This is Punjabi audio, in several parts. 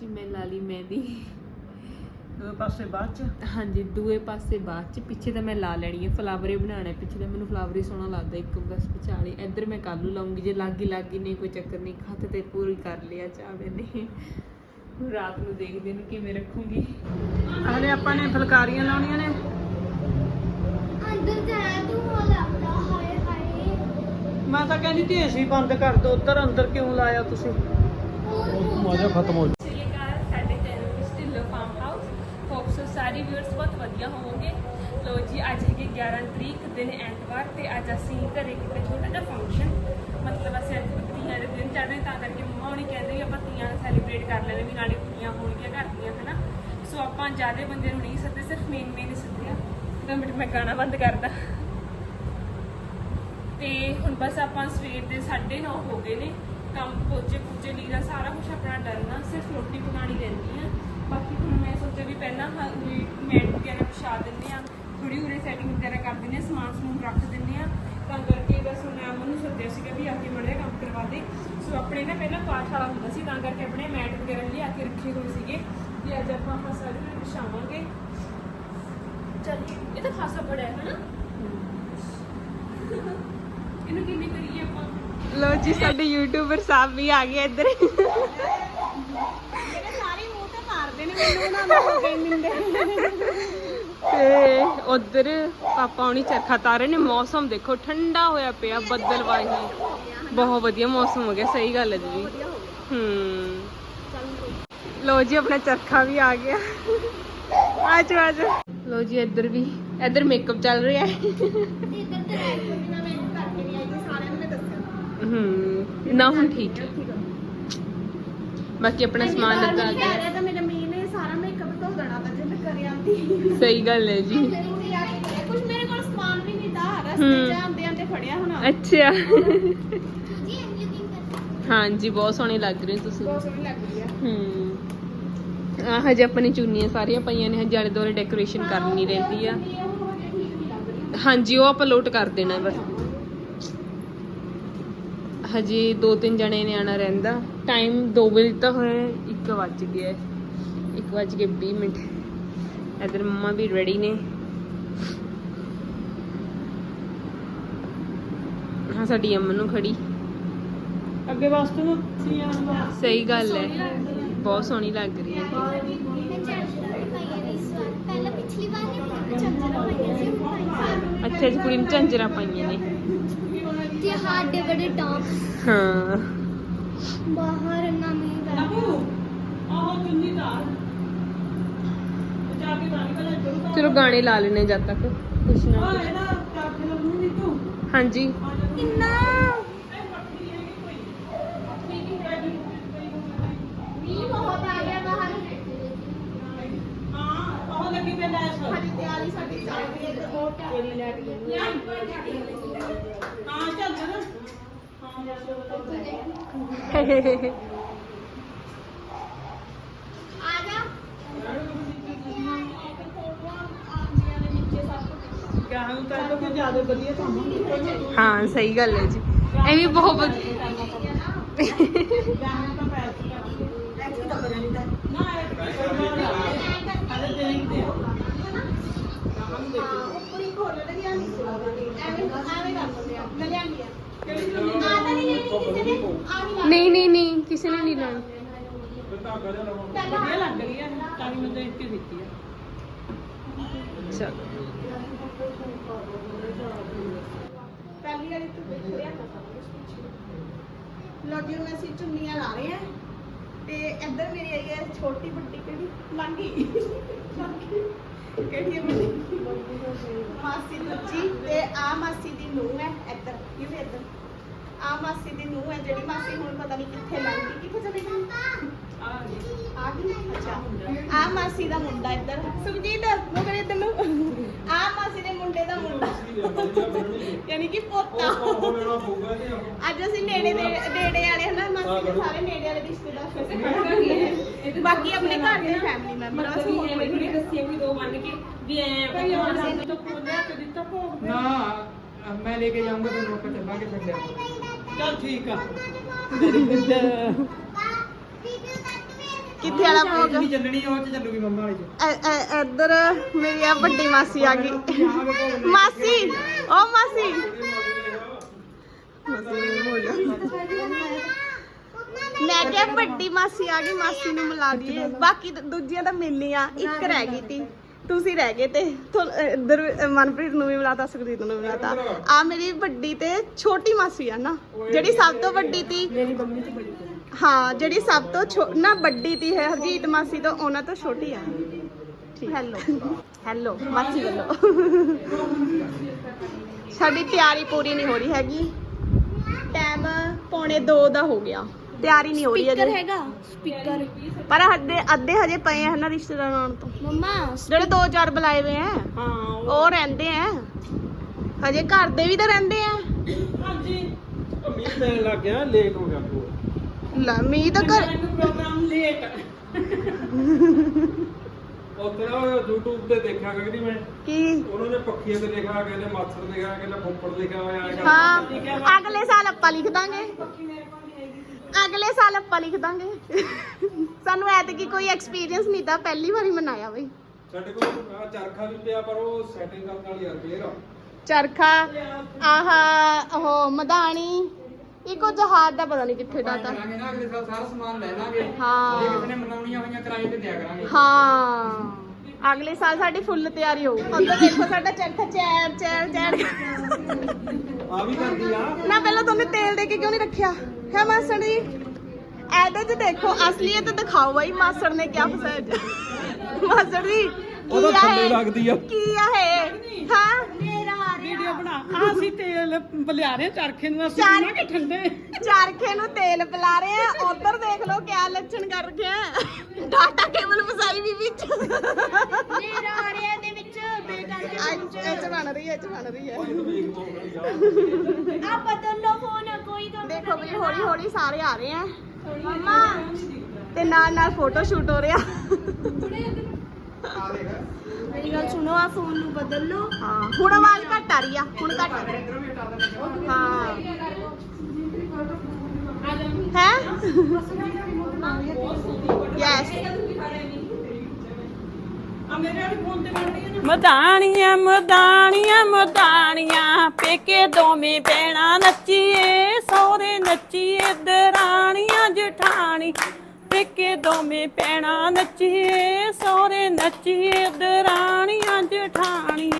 ਜੀ ਮੈਂ ਲਾ ਲਈ ਮਹਿੰਦੀ। ਦੋ ਪਾਸੇ ਬਾਅਦ ਚ? ਹਾਂਜੀ ਦੂਏ ਪਾਸੇ ਬਾਅਦ ਚ। ਪਿੱਛੇ ਤਾਂ ਮੈਂ ਲਾ ਲੈਣੀ ਹੈ ਫਲਾਵਰ ਹੈ ਪਿੱਛੇ ਤਾਂ ਮੈਨੂੰ ਫਲਾਵਰ ਸੋਹਣਾ ਲੱਗਦਾ ਇੱਕ ਬਸ ਵਿਚਾਲੇ। ਇੱਧਰ ਮੈਂ ਕੱਲੂ ਲਾਉਂਗੀ ਜੇ ਲੱਗੀ ਲੱਗੀ ਨਹੀਂ ਕੋਈ ਚੱਕਰ ਨਹੀਂ। ਹੱਥ ਤੇ ਪੂਰੀ ਕਰ ਲਿਆ ਚਾਵੇ ਨੇ। ਹੁਣ ਰਾਤ ਨੂੰ ਦੇਖਦੇ ਨੂੰ ਕਿਵੇਂ ਰੱਖੂੰਗੀ। ਹਲੇ ਆਪਾਂ ਨੇ ਫੁਲਕਾਰੀਆਂ ਲਾਉਣੀਆਂ ਨੇ। ਅੰਦਰ ਜਾਇਆ ਤੂੰ ਹੋ ਲੱਗਦਾ ਹਾਏ ਹਾਏ। ਮੈਂ ਤਾਂ ਕਹਿੰਦੀ ਤੀ ਏਸੀ ਬੰਦ ਕਰ ਦੋ। ਉੱਧਰ ਅੰਦਰ ਕਿਉਂ ਲਾਇਆ ਤੁਸੀਂ? ਮਜ਼ਾ ਖਤਮ ਹੋ ਵਧੀਆ ਹੋਵੋਗੇ। ਲੋ ਜੀ, ਅੱਜ ਹੈਗੀ 11 ਤਰੀਕ, ਦਿਨ ਐਤਵਾਰ ਤੇ ਅੱਜ ਅਸੀਂ ਘਰੇ ਕਿਤੇ ਛੋਟਾ ਜਿਹਾ ਫੰਕਸ਼ਨ ਮਤਲਬ ਅਸੀਂ ਅੱਜ ਤੀਆਂ ਦੇ ਦਿਨ ਚੜ੍ਹਦੇ ਤਾਂ ਕਰਕੇ ਮੰਮਾ ਹੁਣੀ ਕਹਿੰਦੇ ਵੀ ਆਪਾਂ ਤੀਆਂ ਸੈਲੀਬ੍ਰੇਟ ਕਰ ਲੈਣੇ ਵੀ ਨਾਲੇ ਕੁੜੀਆਂ ਹੋਣਗੀਆਂ ਘਰ ਦੀਆਂ, ਹਨਾ। ਸੋ ਆਪਾਂ ਜ਼ਿਆਦਾ ਬੰਦੇ ਨੂੰ ਨਹੀਂ ਸੱਦੇ, ਸਿਰਫ ਮੇਨ ਮੇਨ ਹੀ ਸੱਦਿਆ ਦੋ ਮਿੰਟ ਮੈਂ ਗਾਣਾ ਬੰਦ ਕਰਦਾ। ਤੇ ਹੁਣ ਬਸ ਆਪਾਂ ਸਵੇਰ ਦੇ 9:30 ਹੋ ਗਏ ਨੇ। ਕੰਮ ਪੋਚੇ ਪੂਚੇ ਲਈ ਦਾ ਸਾਰਾ ਕੁਝ ਆਪਣਾ ਡਰਨਾ ਸਿਰਫ ਰੋਟੀ ਪਕਾਣੀ ਰਹਿੰਦੀ ਆ। ਬਾਕੀ ਹੁਣ ਮੈਂ ਸੋਚਿਆ ਵੀ ਪਹਿਲਾਂ ਹ- ਵੀ ਮੈਟ ਵਗੈਰਾ ਵਿਛਾ ਦਿੰਦੇ ਆ ਥੋੜੀ ਉਰੇ ਸੈਟਿੰਗ ਵਗੈਰਾ ਕਰ ਦਿੰਦੇ ਆ ਸਮਾਨ ਸਮੂਨ ਰੱਖ ਦਿੰਦੇ ਆ ਤਾਂ ਕਰਕੇ ਬਸ ਹੁਣ ਮੈਂ ਅਮਨ ਨੂੰ ਸੋਚਿਆ ਸੀਗਾ ਵੀ ਆ ਕੇ ਮੜਿਆ ਕੰਮ ਕਰਵਾ ਦੇ। ਸੋ ਆਪਣੇ ਨਾ ਪਹਿਲਾਂ ਪਾਠ ਹੁੰਦਾ ਸੀ, ਤਾਂ ਕਰਕੇ ਆਪਣੇ ਮੈਟ ਵਗੈਰਾ ਲਿਆ ਕੇ ਰੱਖੇ ਹੋਏ ਸੀਗੇ। ਤੇ ਅੱਜ ਆਪਾਂ ਆਹ ਸਾਰੇ ਨੂੰ ਵਿਛਾਵਾਂਗੇ। ਚੱਲ ਇਹ ਤਾਂ ਖਾਸਾ ਬੜਾ ਹੈ, ਹਨਾ? ਇਹਨੂੰ ਕਿੰਨੀ ਕਰੀਏ ਆਪਾਂ? ਲੋ ਜੀ, ਸਾਡੇ ਯੂਟਿਊਬਰ ਸਾਹਿਬ ਵੀ ਆ ਗਏ ਇੱਧਰ। ਮੈਨੂੰ ਨਾ ਤੇ ਉਧਰ ਪਾਪਾ ਹੁਣੀ ਚਰਖਾ ਤਾਰੇ ਨੇ ਮੌਸਮ ਦੇਖੋ ਠੰਡਾ ਹੋਇਆ ਪਿਆ ਬੱਦਲਵਾਹੀ ਬਹੁਤ ਵਧੀਆ ਮੌਸਮ ਹੋ ਗਿਆ ਸਹੀ ਗੱਲ ਹੈ ਜੀ ਹੂੰ ਲੋ ਜੀ ਆਪਣਾ ਚਰਖਾ ਵੀ ਆ ਗਿਆ। ਆਜੋ ਆਜੋ ਲੋ ਜੀ ਇੱਧਰ ਵੀ ਇੱਧਰ ਮੇਕਅਪ ਚੱਲ ਰਿਹਾ ਹੈ। ਇੱਧਰ ਤੇ ਰਾਈਟ ਬਿਨਾ ਮੈਂ ਕਰਕੇ ਨਹੀਂ ਆਈ ਸੀ ਸਾਰਿਆਂ ਨੂੰ ਮੈਂ ਦੱਸਿਆ। ਹੂੰ ਨਾ ਹੁਣ ਠੀਕ। ਹੈ ਬਾਕੀ ਆਪਣਾ ਸਮਾਨ ਲੱਗਾ ਗਿਆ ਰਿਹਾ ਤਾਂ ਮੇਰਾ ਮੀਨ ਨੇ ਸਾਰਾ ਮੇਕਅਪ ਧੋ ਦੇਣਾ ਤਾਂ ਜੇ ਸਹੀ ਗੱਲ ਹੈ ਜੀ। ਕੁਝ ਮੇਰੇ ਕੋਲ ਸਮਾਨ ਵੀ ਨਹੀਂ ਤਾਂ। ਰਸਤੇ ਚ ਆਂਦੇ ਆਂਦੇ ਫੜਿਆ ਹੋਣਾ। ਅੱਛਾ। ਹਾਂਜੀ ਬਹੁਤ ਸੋਹਣੇ ਲੱਗ ਰਹੇ ਤੁਸੀਂ। ਬਹੁਤ ਸੋਹਣੀ ਲੱਗ ਰਹੀ ਆ। ਹੂੰ। ਆ ਹਜੇ ਆਪਣੀ ਚੁੰਨੀਆਂ ਸਾਰੀਆਂ ਪਈਆਂ ਨੇ ਹਜੇ ਆਲੇ ਦੁਆਲੇ ਡੈਕੋਰੇਸ਼ਨ ਕਰਨੀ ਰਹਿੰਦੀ ਆ। ਹਾਂਜੀ ਉਹ ਆਪਾਂ ਲੋਟ ਕਰ ਦੇਣਾ ਬਸ। ਹਜੇ ਦੋ ਤਿੰਨ ਜਣੇ ਨੇ ਆਣਾ ਰਹਿੰਦਾ। ਟਾਈਮ 2 ਵਜੇ ਤਾਂ ਹੋਇਆ 1 ਵੱਜ ਗਿਆ। 1 ਵੱਜ ਕੇ 20 ਮਿੰਟ। ਇਧਰ ਮੰਮਾ ਵੀ ਰੈਡੀ ਨੇ। ਹਾਂ ਸਾਡੀ ਅਮਨ ਨੂੰ ਖੜੀ। ਅੱਗੇ ਵਾਸਤੇ ਦਾ ਸਹੀ ਗੱਲ ਹੈ। ਬਹੁਤ ਸੋਹਣੀ ਲੱਗ ਰਹੀ ਹੈ। ਅੱਛਾ ਜੀ ਕੁੜੀ ਨੂੰ ਝਾਂਜਰਾਂ ਪਾਈਆਂ ਨੇ। ਤੇ ਹਾਡੇ ਬੜੇ ਟਾਪ ਹਾਂ। ਬਾਹਰ ਨਾ ਮੀਂਹ ਪੈ ਬਾਬੂ ਆਹ ਚੁੰਨੀ ਦਾ ਚਲੋ ਗਾਣੇ ਲਾ ਲੈਣੇ ਜਦ ਤੱਕ ਕੁਛ ਨਾ ਆ ਕੁਛ ਇਹਦਾ ਚਾਰ ਕਿਲੋ ਨੂੰ ਨਹੀਂ ਤੂੰ ਹਾਂਜੀ ਕਿੰਨਾ ਮੀਂਹ ਬਹੁਤ ਆ ਗਿਆ ਬਾਹਰ ਹਾਂ ਉਹ ਲੱਗੀ ਪਈ ਲੈਸ ਸਾਡੀ ਤਿਆਰੀ ਸਾਡੀ ਚੱਲ ਰਹੀ ਹੈ ਤੇ ਉਹ ਤੇਰੀ ਲੈਟ ਗਈ ਹਾਂ ਚੱਲ ਜਰਾ ਆ ਜਾ ਹਾਂ ਸਹੀ ਗੱਲ ਹੈ ਜੀ ਇਹ ਵੀ ਬਹੁਤ ਵਧੀਆ ਗਾਹਾਂ ਤਾਂ ਪੈਰ ਐਕਟ ਤਾਂ ਬਣਾ ਨਹੀਂ ਦਾ ਨਾ ਐਕਟ ਹਲੇ ਦੇਖਦੇ ਆ ਗਾਹਾਂ ਨੂੰ ਦੇਖੋ ਪੂਰੀ ਖੋਲ ਲਈ ਆ ਨਹੀਂ ਐਵੇਂ ਐਵੇਂ ਕਰ ਦਿੰਦੇ ਆ ਮੈਂ ਲਿਆਂਦੀ ਆ ਕਿਹੜੀ ਚੁੰਨੀ ਆ ਤਾਂ ਨਹੀਂ ਲੈਣੀ ਕਿਸੇ ਨੇ ਆ ਨਹੀਂ ਲੈਣੀ ਨਹੀਂ ਨਹੀਂ ਨਹੀਂ ਕਿਸੇ ਨੇ ਨਹੀਂ ਲੈਣੀ ਵਧੀਆ ਲੱਗ ਰਹੀ ਹੈ ਤਾਂ ਵੀ ਮੈਂ ਦੇਖ ਕੇ ਦਿੱਤੀ ਆ ਚਲ ਪਹਿਲੀ ਵਾਲੀ ਤੂੰ ਦੇਖ ਰਿਹਾ ਨਾ ਸਾਰਾ ਕੁਝ ਪਿੱਛੇ ਲੋ ਜੀ, ਹੁਣ ਅਸੀਂ ਚੁੰਨੀਆਂ ਲਾ ਰਹੇ ਆ ਤੇ ਇੱਧਰ ਮੇਰੀ ਆਈ ਹੈ ਛੋਟੀ ਵੱਡੀ ਕਿਹੜੀ? ਲਾਂਗੀ ਕਿਹੜੀ ਹੈ ਵੱਡੀ? ਮਾਸੀ ਬੱਚੀ ਤੇ ਆ ਮਾਸੀ ਦੀ ਨੂੰਹ ਹੈ ਇੱਧਰ। ਇਹ ਵੀ ਇੱਧਰ? ਆ ਮਾਸੀ ਦੀ ਨੂੰਹ ਹੈ ਜਿਹੜੀ ਮਾਸੀ ਹੁਣ ਪਤਾ ਨਹੀਂ ਕਿੱਥੇ ਲੱਗ ਗਈ ਕਿੱਥੇ ਚਲੀ ਗਈ? ਆ ਜੀ ਆ ਗਈ। ਅੱਛਾ। ਆ ਮਾਸੀ ਦਾ ਮੁੰਡਾ ਇੱਧਰ। ਸੁਖਜੀਤ ਮੁਗਰ ਇੱਧਰ ਨੂੰ। ਆ ਮਾਸੀ ਦੇ ਮੁੰਡੇ ਦਾ ਮੁੰਡਾ। ਯਾਨੀ ਕਿ ਪੋਤਾ। ਅੱਜ ਅਸੀਂ ਨੇੜੇ ਦੇ ਨੇੜੇ ਵਾਲੇ ਹਨਾ ਮਾਸੀ ਦੇ ਸਾਰੇ ਨੇੜੇ ਵਾਲੇ ਰਿਸ਼ਤੇਦਾਰ। ਬਾਕੀ ਆਪਣੇ ਘਰ ਦੇ ਫੈਮਿਲੀ ਮੈਂਬਰ ਅਸੀਂ ਹੋਰ ਕੋਈ ਨਹੀਂ। ਦੱਸਿਆ ਵੀ ਦੋ ਮੰਨ ਕੇ ਵੀ ਐ ਭਾਈ ਮਾਸੀ ਤੋਂ ਲਿਆ ਕੇ ਦਿੱਤਾ ਭੋਗ ਤੇ। ਨਾ ਮੈਂ ਲੈ ਕੇ ਜਾਊਂਗਾ ਤੇ ਲੋਕ ਚੱਲਾਂਗੇ ਫਿਰ ਲੈ ਚੱਲ ਠੀਕ ਆ। ਕਿੱਥੇ ਵਾਲਾ ਵਾਲਾ ਭੋਗ? ਜਿਹੜੀ ਚੱਲਣੀ ਉਹ ਚ ਚੱਲੂਗੀ ਮੰਮਾ ਵਾਲੀ ਚ। ਐ- ਐ- ਇੱਧਰ ਮੇਰੀ ਆ ਵੱਡੀ ਮਾਸੀ ਆ ਗਈ। ਮਾਸੀ ਓ ਮਾਸੀ। ਮੈਂ ਕਿਹਾ ਵੱਡੀ ਮਾਸੀ ਆ ਗਈ ਮਾਸੀ ਨੂੰ ਮਿਲਾ ਦਈਏ। ਬਾਕੀ ਦੂਜੀਆਂ ਤਾਂ ਮਿਲਣੀਆਂ ਇੱਕ ਰਹਿ ਗਈ ਤੀ। ਤੁਸੀਂ ਰਹਿ ਗਏ ਤੇ ਤੁਹਾ- ਅਹ ਇੱਧਰ ਅਹ ਮਨਪ੍ਰੀਤ ਨੂੰ ਵੀ ਮਿਲਾਤਾ ਸੁਖਰੀਤ ਨੂੰ ਵੀ ਮਿਲਾਤਾ। ਆ ਮੇਰੀ ਵੱਡੀ ਤੇ ਛੋਟੀ ਮਾਸੀ ਆ ਨਾ ਜਿਹੜੀ ਸਭ ਤੋਂ ਵੱਡੀ ਤੀ। ਮੇਰੀ ਮੰਮੀ ਤੇ ਬੜੀ ਹਾਂ ਜਿਹੜੀ ਸਭ ਤੋਂ ਛੋ- ਨਾ ਵੱਡੀ ਤੀ ਹੈ ਹਰਜੀਤ ਮਾਸੀ ਤੋਂ ਉਹਨਾਂ ਤੋਂ ਛੋਟੀ ਆ। ਹੈਲੋ ਹੈਲੋ ਮਾਸੀ ਵੱਲੋਂ। ਸਾਡੀ ਤਿਆਰੀ ਪੂਰੀ ਨਹੀਂ ਹੋ ਰਹੀ ਹੈਗੀ। ਟਾਈਮ ਪੌਣੇ 2 ਦਾ ਹੋ ਗਿਆ। ਤਿਆਰੀ ਨਹੀਂ ਹੋ ਰਹੀ ਸਪੀਕਰ ਹੈਗੀ ਹੈਗਾ ਸਪੀਕਰ। ਪਰ ਅੱਧੇ ਅੱਧੇ ਹਜੇ ਪਏ ਆ ਨਾ ਰਿਸ਼ਤੇਦਾਰਾਂ ਆਉਣ ਤੋਂ। ਮੰਮਾ ਜਿਹੜੇ ਦੋ ਚਾਰ ਬੁਲਾਏ ਹੋਏ ਆ ਹਾਂ ਉਹ- ਰਹਿੰਦੇ ਆ। ਹਜੇ ਘਰ ਦੇ ਵੀ ਤਾਂ ਰਹਿੰਦੇ ਆ। ਹਾਂਜੀ। ਮੀਂਹ ਪੈਣ ਲੱਗ ਗਿਆ ਲੇਟ ਹੋ ਗਿਆ ਪੂਰਾ। ਲੈ ਮੀਂਹ ਤਾਂ ਘਰ ਮੈਨੂੰ ਪ੍ਰੋਗਰਾਮ ਲੇਟ ਉੱਥੇ ਨਾ ਉਹ YouTube ਤੇ ਦੇਖਿਆ ਕਿ ਮੈਂ। ਕੀ? ਉਹਨਾਂ ਨੇ ਪੱਖੀਆਂ ਤੇ ਲਿਖਿਆ ਕਿ ਨੇ ਮਾਸੜ ਲਿਖਿਆ ਕਿ ਨੇ ਲਿਖਿਆ ਹੋਇਆ ਹੈਗਾ ਹਾਂ ਅਗਲੇ ਸਾਲ ਆਪਾਂ ਲਿਖ ਦਾਂਗੇ। ਅਗਲੇ ਸਾਲ ਆਪਾਂ ਲਿਖ ਦਾਂਗੇ। ਸਾਨੂੰ ਐਤਕੀ ਕੋਈ ਐਕਸਪੀਰੀਅੰਸ ਨਹੀਂ ਤਾਂ ਪਹਿਲੀ ਵਾਰੀ ਮਨਾਇਆ ਬਈ। ਸਾਡੇ ਕੋਲ ਆਹ ਚਰਖਾ ਵੀ ਪਿਆ ਪਰ ਉਹ ਸੈਟਿੰਗ ਕਰਨ ਵਾਲੀ ਯਾਰ ਫੇਰ ਆ। ਚਰਖਾ ਆਹ ਉਹ ਮਧਾਣੀ ਇੱਕੋ ਜਹਾਜ਼ ਦਾ ਪਤਾ ਨਹੀਂ ਕਿੱਥੇ ਡਾਟਾ ਕਰਾਂਗੇ ਨਾ ਅਗਲੇ ਸਾਲ ਸਾਰਾ ਸਮਾਨ ਲੈ ਲਾਂਗੇ। ਹਾਂ। ਜੇ ਕਿਸੇ ਨੇ ਮਨਾਉਣੀਆਂ ਹੋਈਆਂ ਕਿਰਾਏ ਤੇ ਦਿਆ ਕਰਾਂਗੇ। ਹਾਂ। ਅਗਲੇ ਸਾਲ ਸਾਡੀ ਫੁੱਲ ਤਿਆਰੀ ਹੋਊ। ਉੱਧਰ ਦੇਖੋ ਸਾਡਾ ਚਰਖਾ ਚੈਰ ਚੈਰ ਚੈਰ। ਆ ਵੀ ਕਰਦੀ ਆ। ਨਾ ਪਹਿਲਾਂ ਤੁਹਾਨੂੰ ਤੇਲ ਦੇ ਕੇ ਕਿਉਂ ਨਹੀਂ ਰੱਖਿਆ? ਹੈ ਮਾਸੜ ਜੀ। ਇਹਦੇ 'ਚ ਦੇਖੋ ਅਸਲੀਅਤ ਦਿਖਾਓ ਬਈ ਮਾਸੜ ਨੇ ਕਿਆ ਫਸਾਇਆ ਮਾਸੜ ਜੀ ਉਹ ਤਾਂ ਕੀ ਆ ਥੱਲੇ? ਲੱਗਦੀ ਆ। ਕੀ ਆ ਇਹ? ਹਾਂ? ਵੀਡੀਓ ਬਣਾ ਆ ਅਸੀਂ ਤੇਲ ਬਲਿਆ ਰਹੇ ਚਰਖੇ ਨੂੰ ਅਸੀਂ ਕਿ ਠੰਡੇ। ਚਰਖੇ ਨੂੰ ਤੇਲ ਪਿਲਾ ਰਹੇ ਆ ਉਧਰ ਦੇਖ ਲਓ ਕਿਆ ਲੱਛਣ ਕਰ ਰੱਖਿਆ ਡਾਟਾ ਕੇਬਲ ਫਸਾਈ ਵੀ ਵਿੱਚ। ਮੇਰਾ ਆ ਰਿਹਾ ਇਹਦੇ ਵਿੱਚ ਬੇਟਾ ਅੱਜ ਇਹ ਚ ਬਣ ਰਹੀ ਹੈ ਇਹ ਚ ਬਣ ਰਹੀ ਹੈ। ਆ ਬਦਲ ਲੋ ਫੋਨ ਕੋਈ ਗੱਲ ਵੀ ਹੌਲੀ ਹੌਲੀ ਸਾਰੇ ਆ ਰਹੇ ਆ। ਮਮਾ। ਤੇ ਨਾਲ ਨਾਲ ਫੋਟੋ ਸ਼ੂਟ ਹੋ ਰਿਹਾ। ਮੇਰੀ ਗੱਲ ਸੁਣੋ ਆ ਫੋਨ ਨੂੰ ਬਦਲ। ਲੋ ਹਾਂ ਹੁਣ ਆਵਾਜ਼ ਘੱਟ ਆ ਰਹੀ ਆ ਹੁਣ ਘੱਟ ਆ ਰਹੀ ਆ। ਹਾਂ। ਹੈ ਯੈਸ ਆ ਮੇਰੇ ਵਾਲੇ ਪੇਕੇ ਦੋਵੇਂ ਭੈਣਾਂ ਨੱਚੀਏ, ਸਹੁਰੇ ਨੱਚੀਏ, ਦਰਾਣੀਆਂ, ਜਠਾਣੀ। ਪੇਕੇ ਦੋਵੇਂ ਭੈਣਾਂ ਨੱਚੀਏ, ਸਹੁਰੇ ਨੱਚੀਏ, ਦਰਾਣੀਆਂ, ਜਠਾਣੀ।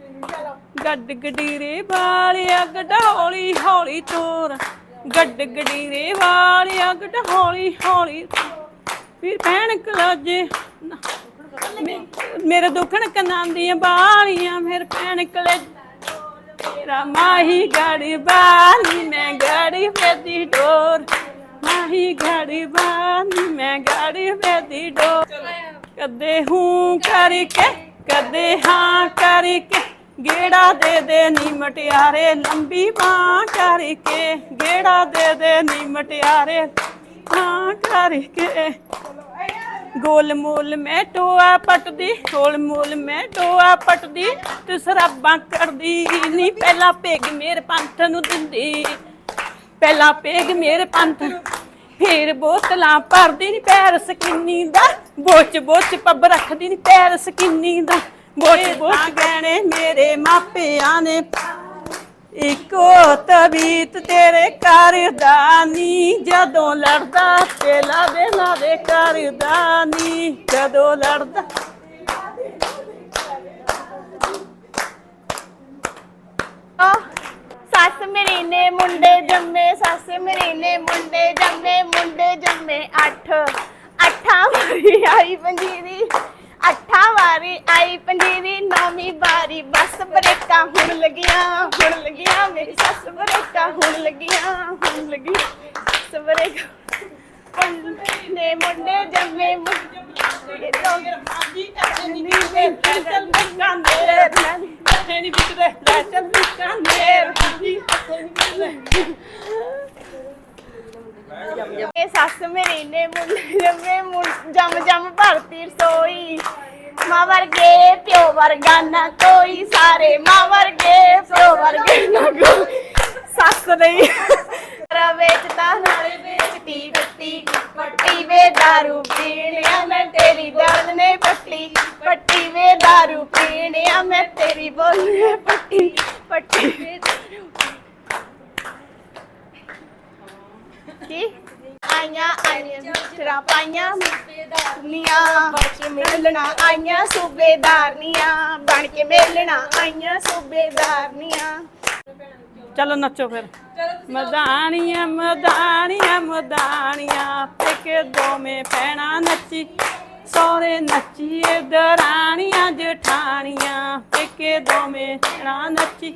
ਗੱਡ ਗਡੀਰੇ ਵਾਲਿਆ ਗੱਡਾ ਹੌਲੀ ਤੋਰ। ਗੱਡ ਗਡੀਰੇ ਵਾਲਿਆ ਗੱਡਾ ਹੌਲੀ ਹੌਲੀ ਫਿਰ ਭੈਣ ਕਲਾਜੇ ਮੇਰੇ ਦੁੱਖਣ ਕੰਨਾਂ ਦੀਆਂ ਬਾਲੀਆਂ ਮੇਰੇ ਭੈਣ ਕਲੇ ਤੇਰਾ ਮਾਹੀ ਗੜੀ ਬਾਲੀ ਮੈਂ ਗੜੀ ਵੇਦੀ ਡੋਰ। ਮਾਹੀ ਗੜੀ ਬਾਲੀ ਮੈਂ ਗੜੀ ਵੇਦੀ ਡੋਰ। ਕਦੇ ਹੂੰ ਕਰਕੇ, ਕਦੇ ਹਾਂ ਕਰਕੇ, ਗੇੜਾ ਦੇ ਦੇ ਨੀ ਮਟਿਆਰੇ, ਲੰਬੀ ਬਾਹ ਕਰਕੇ। ਗੇੜਾ ਦੇ ਦੇ ਨੀ ਮਟਿਆਰੇ, ਹਾਂ ਕਰਕੇ। ਗੋਲ ਮੋਲ ਮੈਂ ਟੋਆ ਪਟਦੀ ਗੋਲ ਮੋਲ ਮੈਂ ਟੋਆ ਪਟਦੀ ਤੇ ਸਰਾਬਾਂ ਕਰਦੀ ਨਹੀਂ ਪਹਿਲਾਂ ਪੇਗ ਮੇਰੇ ਪੰਥ ਨੂੰ ਦਿੰਦੀ। ਪਹਿਲਾਂ ਪੇਗ ਮੇਰੇ ਪੰਥ ਫੇਰ ਬੋਤਲਾਂ ਭਰਦੀ ਨਹੀਂ ਪੈਰ ਸਕੀਨੀ ਦਾ ਬੋਚ ਬੋਚ ਪੱਬ ਰੱਖਦੀ ਨਹੀਂ ਪੈਰ ਸਕੀਨੀ ਦਾ। ਬੋਚ ਬੋਚ। ਗਹਿਣੇ ਮੇਰੇ ਮਾਪਿਆਂ ਨੇ ਇੱਕੋ ਤਬੀਤ ਤੇਰੇ ਕਰਦਾ ਨੀ, ਜਦੋਂ ਲੜਦਾ ਤੇ ਲਾਦੇ ਲਾਦੇ ਕਰਦਾ ਨੀ, ਜਦੋਂ ਲੜਦਾ ਸੱਸ ਮੇਰੀ ਨੇ ਮੁੰਡੇ ਜੰਮੇ, ਸੱਸ ਮੇਰੀ ਨੇ ਮੁੰਡੇ ਜੰਮੇ ਮੁੰਡੇ ਜੰਮੇ ਅੱਠ, ਅੱਠਾਂ ਵਾਰੀ ਆਈ ਪੰਜੀਰੀ। ਅੱਠਾਂ ਵਾਰੀ ਆਈ ਪੰਜੀਰੀ, ਨੌਵੀਂ ਵਾਰੀ ਬਸ ਬਰੇਕਾਂ ਹੁਣ ਲੱਗੀਆਂ ਹੁਣ ਲੱਗੀਆਂ, ਮੇਰੀ ਸੱਸ ਬਰੇਕਾਂ ਹੁਣ ਲੱਗੀਆਂ ਹੁਣ ਲੱਗੀਆਂ, ਸੱਸ ਬਰੇਕਾਂ ਨੇ ਮੁੰਡੇ ਜੰਮੇ ਮੁੰਡੇ ਜੰਮੇ ਆਜੀ ਐਨੀ ਵੇ ਚੱਲ ਕਾਂਦੇ ਐਨੀ ਵਿਚਰੇ ਲੈ ਚੱਲ ਕਾਂਦੇ ਆਜੀ ਇਹ ਸੱਸ ਮੇਰੀ ਨੇ ਮੁੰਡੇ ਜੰਮੇ ਜੰਮ ਜੰਮ ਭਰਤੀ ਰਸੋਈ। ਮਾਂ ਵਰਗੇ ਪਿਓ ਵਰਗਾ ਨਾ ਕੋਈ, ਸਾਰੇ ਮਾਂ ਵਰਗੇ ਪਿਓ ਵਰਗੇ ਨਾ ਕੋਈ। ਸੱਸ ਨਹੀਂ। ਸਕੂਟਰ ਵੇਚਦਾ, ਨਾਲੇ ਵੇਚਦੀ ਗੱਤੀ ਪੱਟੀ ਵੇ ਦਾਰੂ ਪੀਣਿਆ ਮੈਂ ਤੇਰੀ ਜਾਨ ਨੇ ਪੱਟੀ। ਪੱਟੀ ਵੇ ਦਾਰੂ ਪੀਣਿਆ ਮੈਂ ਤੇਰੀ ਬੋਲੇ ਪੱਟੀ। ਪੱਟੀ ਵੇ ਕੀ? ਆਈਆਂ ਆਈਆਂ ਤੇਰਾ ਪਾਈਆਂ ਨੀਆਂ ਬਣ ਕੇ ਮਿਲਣਾ ਆਈਆਂ, ਸੂਬੇਦਾਰਨੀਆਂ। ਬਣ ਕੇ ਮਿਲਣਾ ਆਈਆਂ, ਸੂਬੇਦਾਰਨੀਆਂ। ਚਲੋ ਨੱਚੋ ਫਿਰ। ਮਦਾਨੀਆਂ ਮਦਾਨੀਆਂ ਮਦਾਨੀਆਂ ਪੇਕੇ ਦੋਵੇਂ ਪੈਣਾ ਨੱਚੀ। ਸੋਰੇ ਨੱਚੀਏ ਦਰਾਣੀਆਂ ਜਠਾਣੀਆਂ ਪੇਕੇ ਦੋਵੇਂ ਪੈਣਾ ਨੱਚੀ।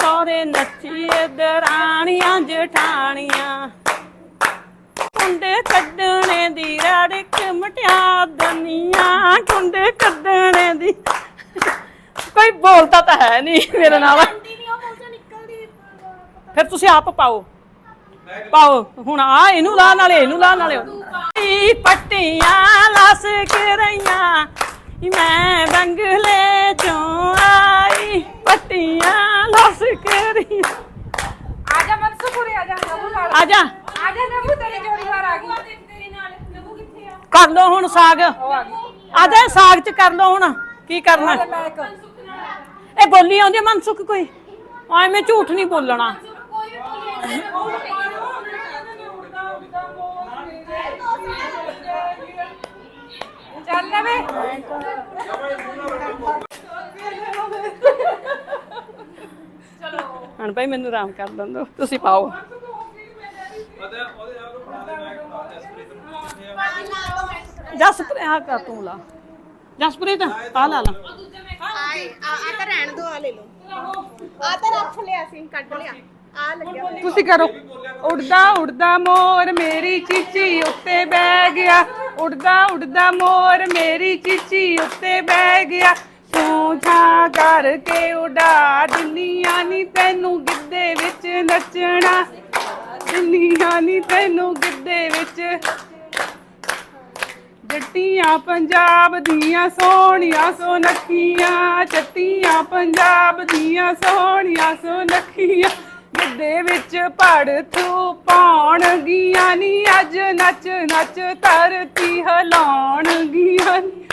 ਸੋਰੇ ਨੱਚੀਏ ਦਰਾਣੀਆਂ ਜਠਾਣੀਆਂ ਕੁੰਡੇ ਕੱਢਣੇ ਦੀ ਰੜਕ ਮਟਿਆ ਦਨੀਆਂ ਕੁੰਡੇ ਕੱਢਣੇ ਦੀ। ਕੋਈ ਬੋਲਦਾ ਤਾਂ ਹੈ ਨਹੀਂ ਮੇਰੇ ਨਾਲ। ਫਿਰ ਤੁਸੀਂ ਆਪ ਪਾਓ। ਪਾਓ। ਹੁਣ ਆ ਇਹਨੂੰ ਲਾ ਨਾਲੇ ਇਹਨੂੰ ਲਾ ਨਾਲੇ। ਪੱਟੀਆਂ ਲਸ ਕੇ ਰਹੀਆਂ। ਈ ਮੈਂ ਬੰਗਲੇ ਚੋਂ ਆਈ। ਪੱਟੀਆਂ ਲਸ ਕੇ ਰਹੀਆਂ। ਆਜਾ ਮਨਸੂਪੁਰੇ ਨਬੂ ਨਾਲ ਆ ਜਾ ਆਜਾ ਨਬੂ ਤੇਰੀ ਜੋੜੀ ਵਾਰ ਆ ਗਈ। ਤੇਰੇ ਨਾਲ ਨਬੂ ਕਿੱਥੇ ਆ ਕਰ ਲੋ ਹੁਣ ਸਾਗ। ਆ ਜਾ ਸਾਗ ਚ ਕਰ ਲੋ ਹੁਣ। ਕੀ ਕਰਨਾ? ਇਹ ਬੋਲੀ ਆਉਂਦੀ ਆ ਮਨਸੁਖ ਕੋਈ? ਐਵੇਂ ਝੂਠ ਨਹੀਂ ਬੋਲਣਾ। ਚੱਲ ਹਣ ਭਾਈ ਮੈਨੂੰ ਆਰਾਮ ਕਰ ਦਿੰਦੋ। ਤੁਸੀਂ ਪਾਓ ਉਹਦੇ ਉਹਦੇ ਆਪ ਨੂੰ ਬਣਾ ਦੇ ਮੈਂ ਬਣਾ ਜਸਪ੍ਰੀਤ ਆ ਜਸਪ੍ਰੀਤ ਆ ਕਰ ਤੂੰ ਲਾ। ਜਸਪ੍ਰੀਤ ਆ ਲਾ ਲਾ। ਆਏ ਆ ਆ ਤਾਂ ਰਹਿਣ ਦੋ ਆ ਲੈ ਲਓ। ਆ ਤਾਂ ਰੱਖ ਲਿਆ ਸੀ ਕੱਢ ਲਿਆ। ਆ ਲੱਗਿਆ ਹੋਇਆ। ਤੁਸੀਂ ਕਰੋ। ਉੜਦਾ ਉੜਦਾ ਮੋਰ ਮੇਰੀ ਚੀਚੀ ਉੱਤੇ ਬਹਿ ਗਿਆ। ਉੜਦਾ ਉੜਦਾ ਮੋਰ ਮੇਰੀ ਚੀਚੀ ਉੱਤੇ ਬਹਿ ਗਿਆ। ਤੂੰ ਛਾਂ ਕਰਕੇ ਉਡਾ ਦੁਨੀਆ ਨੀ ਤੈਨੂੰ ਗਿੱਧੇ ਵਿੱਚ ਨੱਚਣਾ। ਦੁਨੀਆ ਨੀ ਤੈਨੂੰ ਗਿੱਧੇ ਵਿੱਚ। ਜੱਟੀਆਂ ਪੰਜਾਬ ਦੀਆਂ ਸੋਹਣੀਆਂ ਸੋਨਖੀਆਂ ਚੱਟੀਆਂ ਪੰਜਾਬ ਦੀਆਂ ਸੋਹਣੀਆਂ ਸੋਨਖੀਆਂ। ਗਿੱਧੇ ਵਿੱਚ ਪੜ ਤੂੰ ਪਾਉਣ ਗੀਆਂ ਨੀ, ਅੱਜ ਨੱਚ ਨੱਚ ਧਰਤੀ ਹਿਲਾਉਣ ਗੀਆਂ ਨੀ।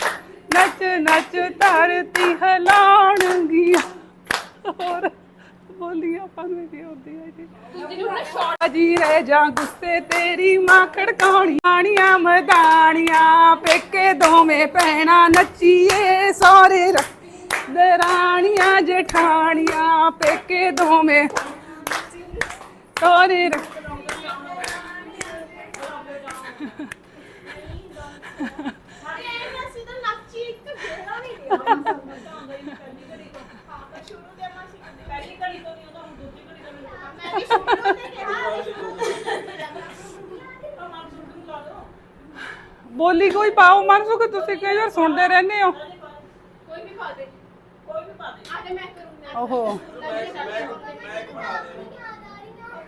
ਨੱਚ ਨੱਚ ਧਰਤੀ ਹਿਲਾਉਣ ਗਿਆ ਹੋਰ ਬੋਲੀਆਂ ਆਪਾਂ ਨੂੰ ਕੀ ਹੁੰਦੀ ਹੈ ਜੀ ਜੀ ਰਹਿ ਜਾ ਗੁੱਸੇ ਤੇਰੀ ਮਾਂ ਖੜਕਾਉਣੀ ਆਣੀਆਂ ਮਦਾਨੀਆਂ ਪੇਕੇ ਦੋਵੇਂ ਪੈਣਾ ਨੱਚੀਏ ਸੋਰੇ ਦਰਾਣੀਆਂ ਜਠਾਣੀਆਂ ਪੇਕੇ ਦੋਵੇਂ ਸੋਰੇ ਅਸੀਂ ਤਾਂ ਨੱਚੀ ਇੱਕ ਜਿਹੜਾ ਨਹੀਂ ਗਿਆ ਸ਼ੁਰੂ ਦੇ ਮਾਸੀ ਪਹਿਲੀ ਘੜੀ ਤੋਂ ਨਹੀਂ ਉਹਦਾ ਹੁਣ ਦੂਜੀ ਘੜੀ ਤੋਂ ਮੈਨੂੰ ਮੈਂ ਵੀ ਸ਼ੁਰੂ ਤੇ ਕਿਹਾ ਬੋਲੀ ਕੋਈ ਪਾਓ ਮਨਸੂ ਕਿ ਤੁਸੀਂ ਕਈ ਵਾਰ ਸੁਣਦੇ ਰਹਿੰਦੇ ਹੋ? ਕੋਈ ਵੀ ਪਾ ਦੇ ਕੋਈ ਵੀ ਪਾ ਦੇ। ਆਜਾ ਮੈਂ ਕਰੂੰਗਾ। ਓਹੋ।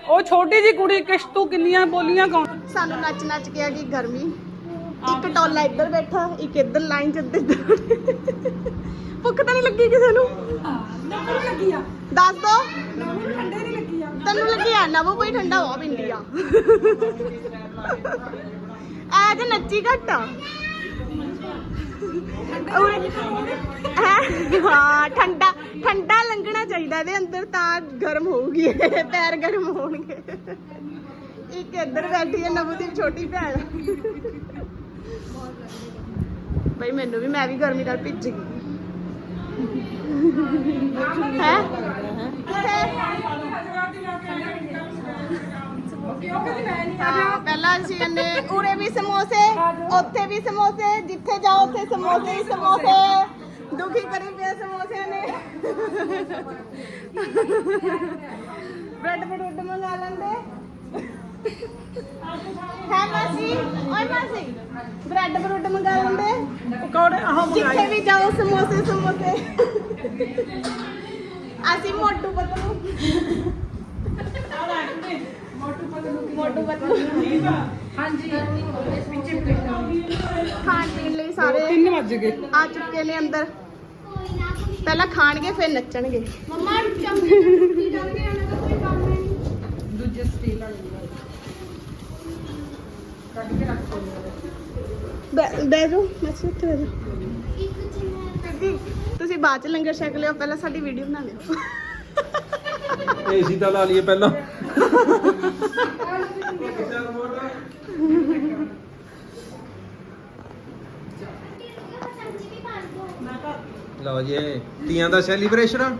ਉਹ ਛੋਟੀ ਜੀ ਕੁੜੀ ਕਿਸ਼ਤੂ ਕਿੰਨੀਆਂ ਬੋਲੀਆਂ ਗਾਉਂ ਸਾਨੂੰ ਨੱਚ ਨੱਚ ਕੇ ਆ ਗਈ ਗਰਮੀ। ਇੱਕ ਟੋਲਾ ਇੱਧਰ ਬੈਠਾ ਇੱਕ ਇੱਧਰ ਲਾਈਨ ਚ ਇੱਧਰ ਭੁੱਖ ਤਾਂ ਨਹੀਂ ਲੱਗੀ ਕਿਸੇ ਨੂੰ? ਦੱਸ ਦੋ। ਤੈਨੂੰ ਲੱਗੀ ਆ। ਨਾ ਕੋਈ ਠੰਡਾ ਹੋ ਪਿੰਦੀ ਆ ਐ ਤੇ ਨੱਚੀ ਘੱਟ ਆ। ਉਰੇ- ਹਾਂ? ਠੰਡਾ ਠੰਡਾ ਲੰਘਣਾ ਚਾਹੀਦਾ, ਇਹਦੇ ਅੰਦਰ ਤਾਂ ਗਰਮ ਹੋਊਗੀ, ਪੈਰ ਗਰਮ ਹੋਣਗੇ। ਇੱਕ ਇੱਧਰ ਬੈਠੀ ਹੈ ਨਵੂ ਦੀ ਛੋਟੀ ਭੈਣ। ਬਈ ਮੈਨੂੰ ਵੀ, ਮੈਂ ਵੀ ਗਰਮੀ ਨਾਲ ਭਿੱਜ ਗਈ। ਹੈ? ਹਾਂ ਪਹਿਲਾਂ ਅਸੀਂ ਇਹਨੇ ਉਰੇ ਵੀ ਸਮੋਸੇ ਉੱਥੇ ਵੀ ਸਮੋਸੇ ਜਿੱਥੇ ਜਾਓ ਉੱਥੇ ਸਮੋਸੇ ਹੀ ਸਮੋਸੇ। ਦੁਖੀ ਕਰੀ ਪਿਆ ਸਮੋਸਿਆਂ ਨੇ। ਬ੍ਰੈਡ ਬਰੂਡ ਮੰਗਾ ਲੈਂਦੇ। ਹੈ ਮਾਸੀ? ਓਏ ਮਾਸੀ ਬ੍ਰੈਡ ਬਰੂਡ ਮੰਗਾ ਲੈਂਦੇ। ਪਕੌੜੇ ਆਹ ਜਿੱਥੇ ਵੀ ਜਾਓ ਸਮੋਸੇ ਸਮੋਸੇ। ਅਸੀਂ ਮੋਟੂ ਪਤਲੂ ਮੋਟੂ ਪਤਲੂ ਹਾਂਜੀ ਖਾਣ ਪੀਣ ਲਈ ਸਾਰੇ 3 ਵੱਜ ਗਏ। ਆ ਚੁੱਕੇ ਨੇ ਅੰਦਰ। ਪਹਿਲਾਂ ਖਾਣਗੇ ਫਿਰ ਨੱਚਣਗੇ। ਮੰਮਾ ਚੰਗੀ ਜਾਣਗੇ ਉਹਨਾਂ ਦਾ ਕੋਈ ਕੰਮ ਹੈ ਦੂਜੇ ਸਟੀਲ ਵਾਲੇ ਬੈ- ਜਾਓ ਤੁਸੀਂ ਬਾਅਦ ਚ ਲੰਗਰ ਛਕ ਲਿਓ ਪਹਿਲਾਂ ਸਾਡੀ ਵੀਡੀਓ ਬਣਾ ਲਿਓ ਏਸੀ ਤਾਂ ਲਾ ਲਈਏ ਪਹਿਲਾਂ। ਲਓ ਜੀ ਇਹ ਤੀਆਂ ਦਾ ਸੈਲੀਬ੍ਰੇਸ਼ਨ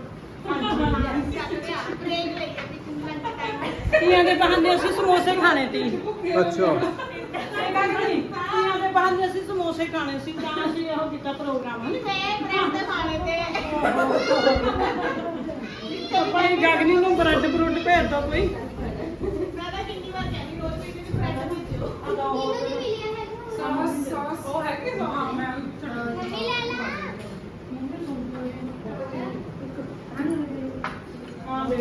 ਤੀਆਂ ਦੇ ਬਹਾਨੇ ਅਸੀਂ ਸਮੋਸੇ ਖਾਣੇ ਤੀ ਅੱਛਾ। ਤੀਆਂ ਦੇ ਬਹਾਨੇ ਅਸੀਂ ਸਮੋਸੇ ਖਾਣੇ ਸੀ ਤਾਂ ਅਸੀਂ ਇਹੋ ਕੀਤਾ ਪ੍ਰੋਗਰਾਮ। ਮੈਂ ਬ੍ਰੈਡ ਖਾਣੇ ਤੇ ਭਾਈ ਗਗਨੀ ਨੂੰ ਬ੍ਰੈਡ ਬਰੁੱਡ ਭੇਜ ਦੋ ਕੋਈ। ਭੇਜਿਓ ਉਹ ਹੈ ਕਿ ਹਾਂ ਮੈਂ ਹਾਂ ਦੇ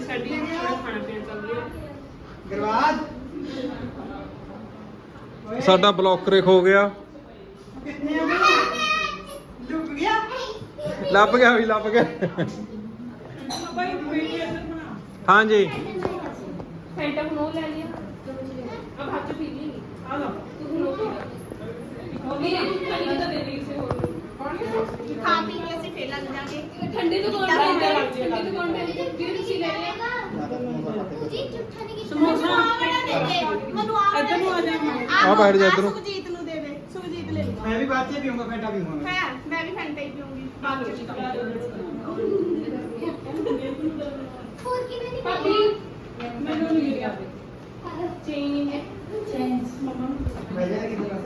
ਸਾਡੀ ਥੋੜਾ ਖਾਣਾ ਪੀਣਾ ਚੱਲ ਰਿਹਾ ਸਾਡਾ ਬਲੌਕ ਕਰੇ ਖੋ ਗਿਆ। ਲੱਭ ਗਿਆ ਵੀ ਲੱਭ ਗਿਆ। ਹਾਂਜੀ। ਫੈਂਟਾ ਹੁਣ ਉਹ ਲੈ ਲਿਆ। ਅਬ ਹੱਥ ਪੀ ਲਈ। ਆ ਲਓ। ਤੂੰ ਹੁਣ ਉਹ ਪੀ ਲੈ ਉਹ ਤਾਂ ਦੇ ਦੇ ਕਿਸੇ ਹੋਰ ਨੂੰ। ਖਾ ਪੀ ਕੇ ਅਸੀਂ ਫੇਰ ਲੱਗ ਜਾਾਂਗੇ ਠੰਡੀ ਤੋਂ ਕੌਣ ਠੰਡੀ ਤੋਂ ਤੁਸੀਂ ਲੈ ਲਿਆ? ਸਮੋਸਾ। ਮੈਨੂੰ ਆ ਇੱਧਰ ਨੂੰ ਆ ਜਾ ਆ ਬੈਠ ਜਾ ਇੱਧਰੋਂ। ਸੁਖਜੀਤ ਨੂੰ ਦੇ ਦੇ ਸੁਖਜੀਤ ਲੈ ਲਓ ਮੈਂ ਵੀ ਬਾਅਦ ਚ ਪੀਊਂਗਾ ਫੈਂਟਾ ਪੀਊਂਗਾ ਮੈਂ ਮੈਂ ਮੈਂ ਵੀ ਫੈਂਟਾ ਹੀ ਪੀਉਂਗੀ ਬਾਅਦ ਵਿੱਚ ਭਾਬੀ ਮੈਨੂੰ ਨਹੀਂ ਲਿਆ ਚੇਨ ਹੀ ਹੈ ਮੈਂ ਜਾ ਕੇ ਦੁਕਾਨ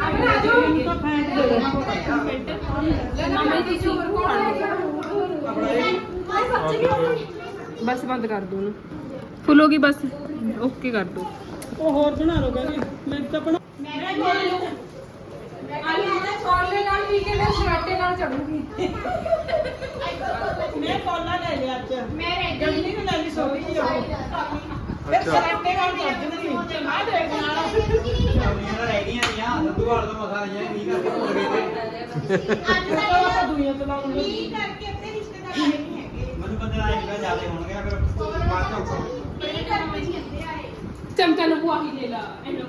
ਆਪਣੇ ਆਜੋ ਤਾਂ ਫੈਂਟ ਦੇ ਦੋ ਮਾਮਾ ਜੀ ਤੁਸੀਂ ਬਸ ਬੰਦ ਕਰ ਦੋ ਉਹਨੂੰ ਫੁੱਲ ਹੋ ਗਈ ਬਸ ਓਕੇ ਕਰ ਦੋ ਉਹ ਹੋਰ ਬਣਾ ਲਓ ਕਹਿੰਦੇ ਮੈਂ ਤਾਂ ਬਣਾ ਮੈਂ ਕੋਲਾ ਲੈ ਲਿਆ ਅੱਜ। ਮੈਂ ਗੰਨੀ ਨੇ ਲੈ ਲਈ ਸੋਹਣੀ ਜਿਹੀ ਉਹ। ਫਿਰ ਸਰਾਟੇ ਨਾਲ ਦਿੰਦੀ। ਆ ਦੇਖ ਨਾਲ। ਤਾਂ ਰਹਿ ਗਈਆਂ ਨਹੀਂ ਆ ਦੁਆਰ ਤੋਂ ਮਸਾ ਆਈਆਂ ਨਹੀਂ ਕਰਕੇ ਭੁੱਲ ਗਏ ਤੇ ਅੱਜ ਦਾ ਆਪਾਂ ਦੁਨੀਆ ਚਲਾਉਣ ਲੱਗੀ ਮੀਂਹ ਕਰਕੇ ਅੱਧੇ ਰਿਸ਼ਤੇਦਾਰ ਆਏ ਨਹੀਂ ਹੈਗੇ। ਮੈਨੂੰ ਬੰਦੇ ਆਏ ਕਿ ਜ਼ਿਆਦਾ ਹੋਣਗੇ ਫਿਰ ਬਾਅਦ ਚੋਂ ਕਰਕੇ ਨਹੀਂ ਅੱਧੇ ਆਏ। ਚਮਚਾ ਨੂੰ ਬੁਆਹੀ ਲੈ ਲਾ ਇਹਨੂੰ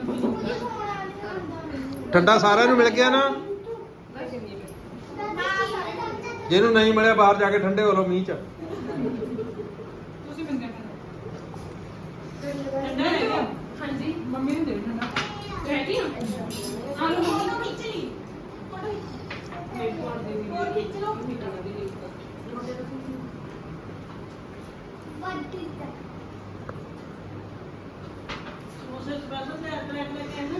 ਠੰਡਾ ਸਾਰਿਆਂ ਨੂੰ ਮਿਲ ਗਿਆ ਨਾ? ਜਿਹਨੂੰ ਨਹੀਂ ਮਿਲਿਆ ਬਾਹਰ ਜਾ ਕੇ ਠੰਡੇ ਹੋ ਲਓ ਮੀਂਹ ਚ। ਤੁਸੀਂ ਬੰਦੇ ਠੰਡਾ? ਹਾਂਜੀ ਮੰਮੀ ਨੂੰ ਦੇ ਠੰਡਾ। ਰੈਡੀ ਆ ਆ ਲਓ। ਫੋਟੋ ਖਿੱਚ ਲਈ। ਫੋਟੋ ਹੋਰ ਖਿੱਚ ਲਓ ਸਮੋਸੇ ਸਪੈਸ਼ਲ ਤੇ ਅਟਰੈਕਟ ਲੈ ਕੇ ਆਏ ਨਾ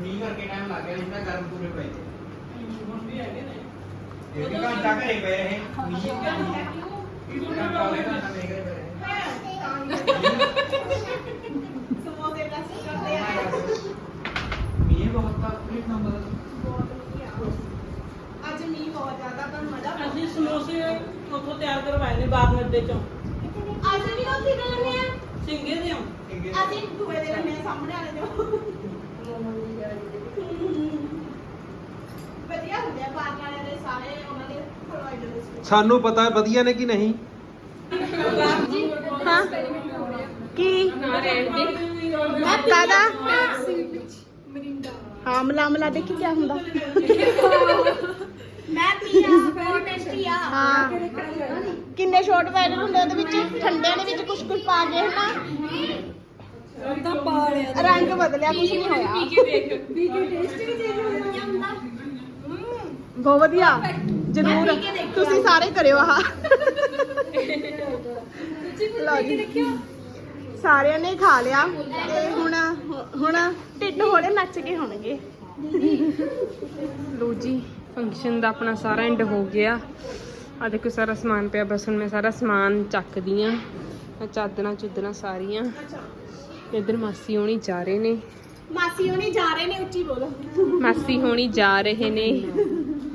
ਮੀਂਹ ਕਰਕੇ ਟਾਈਮ ਲੱਗ ਗਿਆ ਤਾਂ ਗਰਮ ਪੂਰੇ ਪਏ। ਤੇ ਹੁਣ ਵੀ ਹੈਗੇ ਨੇ। ਇਹ ਵੀ ਘੰਟਾ ਘਰੇ ਪਏ ਰਹੇ। ਮੀਂਹ ਘੰਟਾ ਹੋਇਆ ਘੰਟਾ ਮੇਰੇ ਘਰੇ ਪਏ ਰਹੇ। ਸਮੋਸੇ ਰਸ ਕਰਦੇ ਆ। ਮੀਂਹ ਬਹੁਤ ਤਾਂ ਇੱਕ ਨੰਬਰ। ਅੱਜ ਮੀਂਹ ਬਹੁਤ ਜ਼ਿਆਦਾ ਪਰ ਮਜ਼ਾ ਬਹੁਤ ਅਸੀਂ ਸਮੋਸੇ ਉੱਥੋਂ ਤਿਆਰ ਕਰਵਾਏ ਨੇ ਬਾਹਰ ਅੱਡੇ ਚੋਂ। ਅੱਜ ਵੀ ਉਹ ਕਿਹਦੇ ਲੈਣੇ ਆ। ਸਿੰਗੇ ਦੇ ਆ। ਅਸੀਂ ਦੂਏ ਦੇ ਲੈਣੇ ਆ ਸਾਹਮਣੇ ਵਾਲੇ ਦੇ ਵਧੀਆ ਹੁੰਦੇ ਆ ਬਾਹਰ ਵਾਲੇ ਦੇ ਸਾਰੇ ਉਹਨਾਂ ਦੇ ਪ੍ਰੋਵਾਈਡਰ ਦੇ ਸਾਨੂੰ ਪਤਾ ਹੈ ਵਧੀਆ ਨੇ ਕਿ ਨਹੀਂ? ਹਾਂ। ਕੀ? ਨਾ ਰਹਿਣ ਦੇ? ਕਾਦਾ ਹਾਂ ਮਲਾ ਮਲਾ ਦੇਖੀ ਕੀ ਹੁੰਦਾ। ਮੈਂ ਪੀਆ ਬਹੁਤ ਟੇਸਟੀ ਆ। ਹਾਂ। ਕਿੰਨੇ ਸ਼ਾਰਟ ਵਾਇਰਲ ਹੁੰਦੇ ਉਹਦੇ ਵਿੱਚ? ਠੰਡੇ ਦੇ ਵਿੱਚ ਕੁਝ ਕੁਝ ਪਾ ਕੇ ਹਨਾ? ਤਾਂ ਪਾ ਲਿਆ ਰੰਗ ਬਦਲਿਆ ਕੁਝ ਨਹੀਂ ਹੋਇਆ। ਪੀ ਕੇ ਦੇਖ। ਬਹੁਤ ਵਧੀਆ। ਜਰੂਰ। ਤੁਸੀਂ ਸਾਰੇ ਕਰਿਓ ਆਹ। ਲਓ ਜੀ। ਸਾਰਿਆਂ ਨੇ ਖਾ ਲਿਆ। ਤੇ ਹੁਣ ਹੁਣ ਢਿੱਡ ਨੱਚ ਕੇ ਹੋਣਗੇ। ਲੋ ਜੀ ਫੰਕਸ਼ਨ ਦਾ ਆਪਣਾ ਸਾਰਾ ਐਂਡ ਹੋ ਗਿਆ। ਆ ਦੇਖੋ ਸਾਰਾ ਸਮਾਨ ਪਿਆ। ਬਸ ਹੁਣ ਮੈਂ ਸਾਰਾ ਸਮਾਨ ਚੱਕਦੀ ਆ। ਆ ਚਾਦਰਾਂ ਚੁੱਦਰਾਂ ਸਾਰੀਆਂ। ਇੱਧਰ ਮਾਸੀ ਹੋਣੀ ਜਾ ਰਹੇ ਨੇ। ਮਾਸੀ ਉਹਨੇ ਜਾ ਰਹੇ ਨੇ ਉੱਚੀ ਬੋਲੋ। ਮਾਸੀ ਹੋਣੀ ਜਾ ਰਹੇ ਨੇ।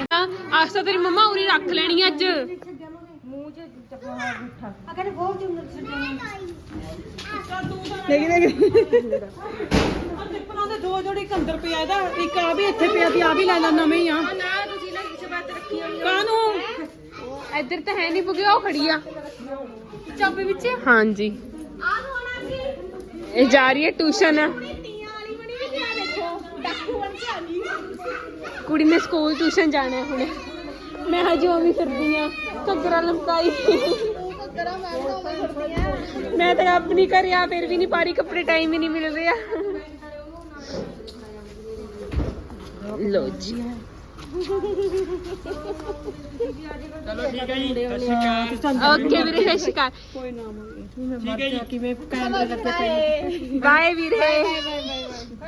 ਤਾਂ ਤੇਰੀ ਮੰਮਾ ਉਰੀ ਰੱਖ ਲੈਣੀ ਅੱਜ। ਦੇਖ ਦੇਖ। ਆ ਟਿੱਪਰਾਂ ਦੇ ਦੋ ਜੋੜੀ ਇੱਕ ਅੰਦਰ ਪਿਆ ਇਹਦਾ ਇੱਕ ਆ ਵੀ ਇੱਥੇ ਪਿਆ ਦੀ ਆ ਵੀ ਲੈ ਲੈ ਨਵੇਂ ਹੀ ਆ। ਕਾਨੂੰ ਇੱਧਰ ਤਾਂ ਹੈ ਨਹੀਂ ਬੁਗਿਆ ਉਹ ਖੜੀ ਆ। ਚਾਬੇ ਵਿੱਚ? ਹਾਂਜੀ। ਆ ਹੋਣਾ ਕੀ ਇਹ ਜਾ ਰਹੀ ਹੈ ਟਿਊਸ਼ਨ। ਕੁੜੀ ਨੇ ਸਕੂਲ ਟਿਊਸ਼ਨ ਜਾਣਾ ਹੈ ਹੁਣੇ। ਮੈਂ ਹਜੇ ਉਹ ਵੀ ਫਿਰਦੀ ਆ ਘੱਗਰਾ ਲਮਕਾਈ। ਮੈਂ ਤਾਂ ਆਪਣੀ ਕਰਿਆ ਫਿਰ ਵੀ ਨਹੀਂ ਪਾਰੀ ਕੱਪੜੇ ਟਾਈਮ ਹੀ ਨਹੀਂ ਮਿਲ ਰਿਹਾ। ਲੋ ਜੀ। ਚਲੋ ਠੀਕ ਹੈ ਜੀ ਸਤਿ ਸ਼੍ਰੀ ਅਕਾਲ। ਓਕੇ ਵੀਰੇ ਸਤਿ ਸ਼੍ਰੀ ਅਕਾਲ। ਠੀਕ ਹੈ ਜੀ। ਕਿਵੇਂ ਬਾਏ ਵੀਰੇ।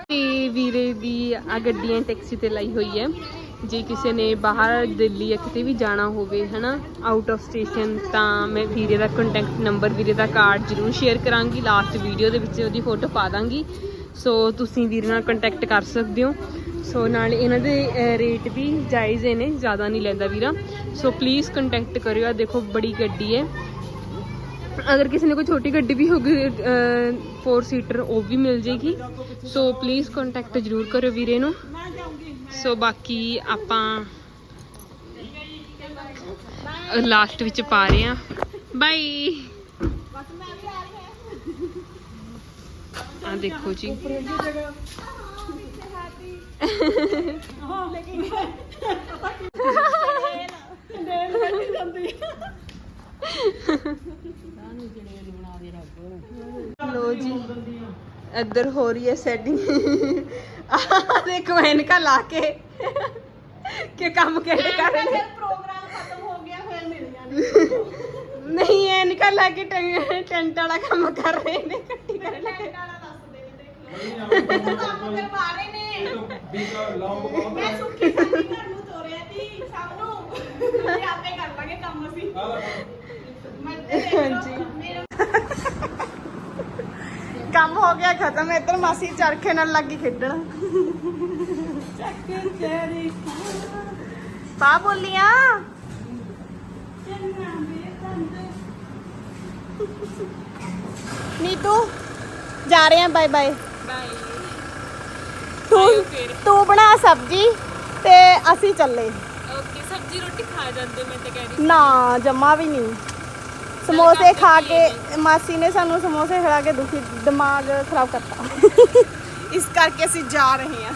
ਤੇ ਵੀਰੇ ਦੀ ਆ ਗੱਡੀਆਂ ਟੈਕਸੀ ਤੇ ਲਾਈ ਹੋਈ ਹੈ। ਜੇ ਕਿਸੇ ਨੇ ਬਾਹਰ ਦਿੱਲੀ ਜਾਂ ਕਿਤੇ ਵੀ ਜਾਣਾ ਹੋਵੇ ਹਨਾ ਆਊਟ ਆਫ ਸਟੇਸ਼ਨ ਤਾਂ ਮੈਂ ਵੀਰੇ ਦਾ ਕੰਟੈਕਟ ਨੰਬਰ ਵੀਰੇ ਦਾ ਕਾਰਡ ਜ਼ਰੂਰ ਸ਼ੇਅਰ ਕਰਾਂਗੀ। ਲਾਸਟ ਵੀਡੀਓ ਦੇ ਵਿੱਚ ਉਹਦੀ ਫੋਟੋ ਪਾ ਦਾਂਗੀ। ਸੋ ਤੁਸੀਂ ਵੀਰੇ ਨਾਲ ਕੰਟੈਕਟ ਕਰ ਸਕਦੇ ਹੋ। ਸੋ ਨਾਲ ਇਹਨਾਂ ਦੇ ਰੇਟ ਵੀ ਜਾਇਜ਼ ਨੇ ਜ਼ਿਆਦਾ ਨਹੀਂ ਲੈਂਦਾ ਵੀਰਾ। ਸੋ ਪਲੀਜ਼ ਕੰਟੈਕਟ ਕਰਿਓ। ਆ ਦੇਖੋ ਬੜੀ ਗੱਡੀ ਹੈ। ਅਗਰ ਕਿਸੇ ਨੇ ਕੋਈ ਛੋਟੀ ਗੱਡੀ ਵੀ ਹੋਗੀ 4 ਸੀਟਰ ਉਹ ਵੀ ਮਿਲ ਜੇਗੀ। ਸੋ ਪਲੀਜ਼ ਕੰਟੈਕਟ ਜ਼ਰੂਰ ਕਰਿਓ ਵੀਰੇ ਨੂੰ। ਸੋ ਬਾਕੀ ਆਪਾਂ ਲਾਸਟ ਵਿੱਚ ਪਾ ਰਹੇ ਆ ਬਾਈ ਆ ਦੇਖੋ ਜੀ। ਲੋ ਜੀ, ਇੱਧਰ ਹੋ ਰਹੀ ਹੈ ਸੈਟਿੰਗ ਆ ਦੇਖੋ ਐਨਕਾ ਲਾ ਕੇ ਕਿ ਕੰਮ ਕਿਹੜੇ ਕਰ ਰਹੇ ਨੇ। ਪ੍ਰੋਗਰਾਮ ਖਤਮ ਹੋ ਗਿਆ ਫਿਰ ਮਿਲ ਜਾਣੀ ਨਹੀਂ, ਐਨਕਾ ਲਾ ਕੇ ਟੈਂਟ ਵਾਲਾ ਕੰਮ ਕਰ ਰਹੇ ਨੇ ਇਕੱਠੀ ਕਰ ਲੈ ਕੰਮ ਕਰਵਾ ਰਹੇ ਨੇ। ਮੈਂ ਸੁੱਖੀ ਸਾਡੀ ਘਰ ਨੂੰ ਤੋਰਿਆ ਸੀ, ਸਭ ਨੂੰ। ਆਪੇ ਕਰ ਲਾਂਗੇ ਕੰਮ ਅਸੀਂ। ਮੇਰਾ ਕੰਮ ਹੋ ਗਿਆ ਖਤਮ। ਇੱਧਰ ਮਾਸੀ ਚਰਖੇ ਨਾਲ ਲੱਗੀ ਖੇਡਣ। ਪਾ ਬੋਲੀਆਂ। ਨੀਤੂ ਜਾ ਰਹੇ ਆ ਬਾਏ ਬਾਏ ਬਾਏ ਤੂੰ। ਤੂੰ ਬਣਾ ਸਬਜੀ ਤੇ ਅਸੀਂ ਚੱਲੇ। ਓਕੇ ਸਬਜ਼ੀ ਰੋਟੀ ਖਾ ਜਾਂਦੇ ਮੈਂ ਤਾਂ ਕਹਿ ਰਹੀ ਨਾ ਜਮਾ ਵੀ ਨਹੀਂ। ਸਮੋਸੇ ਖਾ ਕੇ ਮਾਸੀ ਨੇ ਸਾਨੂੰ ਸਮੋਸੇ ਖਿਲਾ ਕੇ ਦੁਖੀ ਦਿਮਾਗ ਖਰਾਬ ਕਰਤਾ। ਇਸ ਕਰਕੇ ਅਸੀਂ ਜਾ ਰਹੇ ਹਾਂ।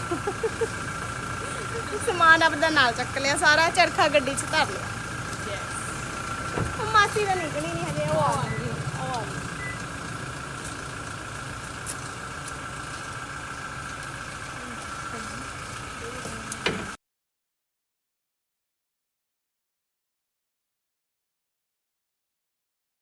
ਸਮਾਨ ਆਪਦਾ ਨਾਲ ਚੱਕ ਲਿਆ ਸਾਰਾ ਚਰਖਾ ਗੱਡੀ 'ਚ ਧਰ ਲਿਆ। ਮਾਸੀ ਦਾ ਨਿਕਲੀ ਨਹੀਂ ਹਜੇ ਉਹ ਆ